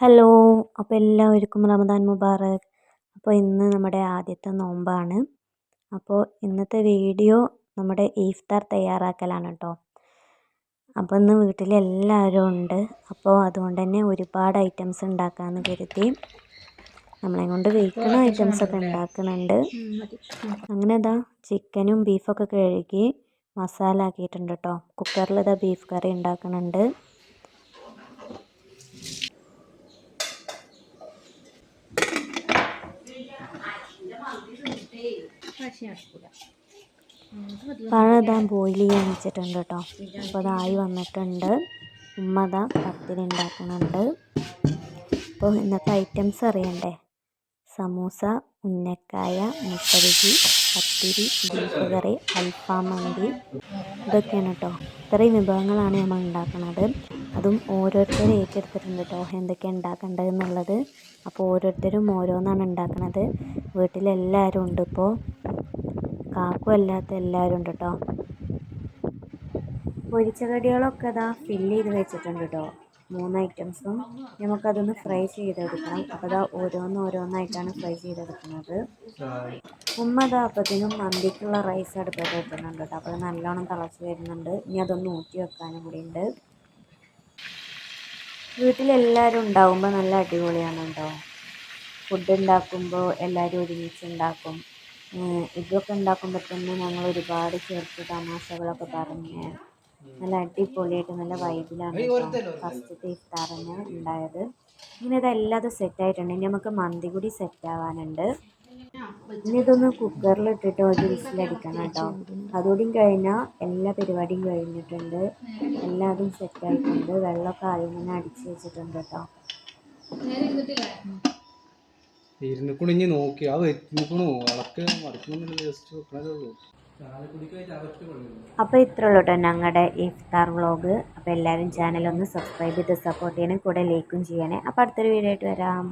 Hello അപ്പോൾ എല്ലാവർക്കും റമദാൻ മുബാറക്. അപ്പോൾ ഇന്ന് നമ്മുടെ ആദ്യത്തെ നോമ്പാണ്. അപ്പോൾ ഇന്നത്തെ വീഡിയോ നമ്മുടെ ഈഫ്താർ തയ്യാറാക്കലാണ് കേട്ടോ അപ്പോൾ ഇന്ന് വീട്ടിൽ എല്ലാവരും ഉണ്ട്. അപ്പോൾ അതുകൊണ്ട് തന്നെ ഒരുപാട് ഐറ്റംസ് ഉണ്ടാക്കാമെന്ന് കരുതി. നമ്മളെ കൊണ്ട് ഐറ്റംസ് ഐറ്റംസൊക്കെ ഉണ്ടാക്കുന്നുണ്ട്. അങ്ങനെ ഇതാ ചിക്കനും ബീഫൊക്കെ കഴുകി മസാല ആക്കിയിട്ടുണ്ട് കേട്ടോ കുക്കറിൽ ഇതാ ബീഫ് കറി ഉണ്ടാക്കുന്നുണ്ട്. പഴം ഇതാ ബോയിൽ ചെയ്യാൻ വെച്ചിട്ടുണ്ട് കേട്ടോ. അപ്പോൾ അതായി വന്നിട്ടുണ്ട്. ഉമ്മ ഇതാ പത്തിരി ഉണ്ടാക്കുന്നുണ്ട്. അപ്പോൾ ഇന്നത്തെ ഐറ്റംസ് അറിയണ്ടേ? സമൂസ ഉന്നക്കായ മുട്ടരുചി പത്തിരി ബീഫ് കറി അൽഫാം മന്തി ഇതൊക്കെയാണ് കേട്ടോ. ഇത്രയും വിഭവങ്ങളാണ് നമ്മൾ ഉണ്ടാക്കുന്നത്. അതും ഓരോരുത്തരും ഏറ്റെടുത്തിട്ടുണ്ട് കേട്ടോ. എന്തൊക്കെയാണ് ഉണ്ടാക്കേണ്ടത് എന്നുള്ളത് അപ്പോൾ ഓരോരുത്തരും ഓരോന്നാണ് ഉണ്ടാക്കുന്നത്. വീട്ടിലെല്ലാവരും ഉണ്ട് ഇപ്പോൾ കാക്കും അല്ലാത്ത എല്ലാവരും ഉണ്ട് കേട്ടോ പൊരിച്ച കടികളൊക്കെ ഇതാ ഫില്ല് ചെയ്ത് വെച്ചിട്ടുണ്ട് കേട്ടോ മൂന്ന് ഐറ്റംസും നമുക്കതൊന്ന് ഫ്രൈ ചെയ്തെടുക്കണം. അപ്പോൾ ഇതാ ഓരോന്ന് ഓരോന്നായിട്ടാണ് ഫ്രൈ ചെയ്തെടുക്കുന്നത്. ഉമ്മ ഇതാ അപ്പത്തിനും മന്തിക്കുള്ള റൈസ് അടുപ്പത്ത് വെക്കുന്നുണ്ട് കേട്ടോ അപ്പോൾ നല്ലോണം തിളച്ച് വരുന്നുണ്ട്. ഇനി അതൊന്ന് ഊറ്റി വെക്കാനും കൂടി ഉണ്ട് വീട്ടിലെല്ലാവരും ഉണ്ടാകുമ്പോൾ നല്ല അടിപൊളിയാണ് കേട്ടോ ഫുഡ് ഉണ്ടാക്കുമ്പോൾ എല്ലാവരും ഒരുമിച്ച് ഉണ്ടാക്കും. ഇതൊക്കെ ഉണ്ടാക്കുമ്പോൾ തന്നെ ഞങ്ങൾ ഒരുപാട് ചേർത്ത് തമാശകളൊക്കെ പറഞ്ഞ് നല്ല അടിപൊളിയായിട്ട് നല്ല വൈബിലാണ് ഫസ്റ്റത്തെ ഇഫ്താറിന് ഉണ്ടായത്. ഇങ്ങനെ ഇതെല്ലാം സെറ്റായിട്ടുണ്ട് ഇനി നമുക്ക് മന്തി കൂടി സെറ്റ് ആവാനുണ്ട്. ഇനി ഇതൊന്ന് കുക്കറിൽ ഇട്ടിട്ട് ഒരു വിസിലടിക്കണം കേട്ടോ അതുകൂടിയും കഴിഞ്ഞാൽ എല്ലാ പരിപാടിയും കഴിഞ്ഞിട്ടുണ്ട്. എല്ലാതും സെറ്റായിട്ടുണ്ട് വെള്ളമൊക്കെ ആദ്യം തന്നെ അടിച്ച് വെച്ചിട്ടുണ്ട് കേട്ടോ ഇരുന്ന് കുണിഞ്ഞ് നോക്കി. ആ എത്തിക്കണു വളക്ക് മറക്കണമെന്നില്ല ജസ്റ്റ് വെക്കണതേ ഉള്ളൂ. അപ്പോൾ ഇത്ര ഉള്ളൂ കേട്ടോ ഞങ്ങളുടെ ഇഫ്താർ വ്ളോഗ്. അപ്പോൾ എല്ലാവരും ചാനൽ ഒന്ന് സബ്സ്ക്രൈബ് ചെയ്ത് സപ്പോർട്ട് ചെയ്യണേ. കൂടെ ലൈക്കും ചെയ്യണേ. അപ്പോൾ അടുത്തൊരു വീഡിയോ ആയിട്ട് വരാം.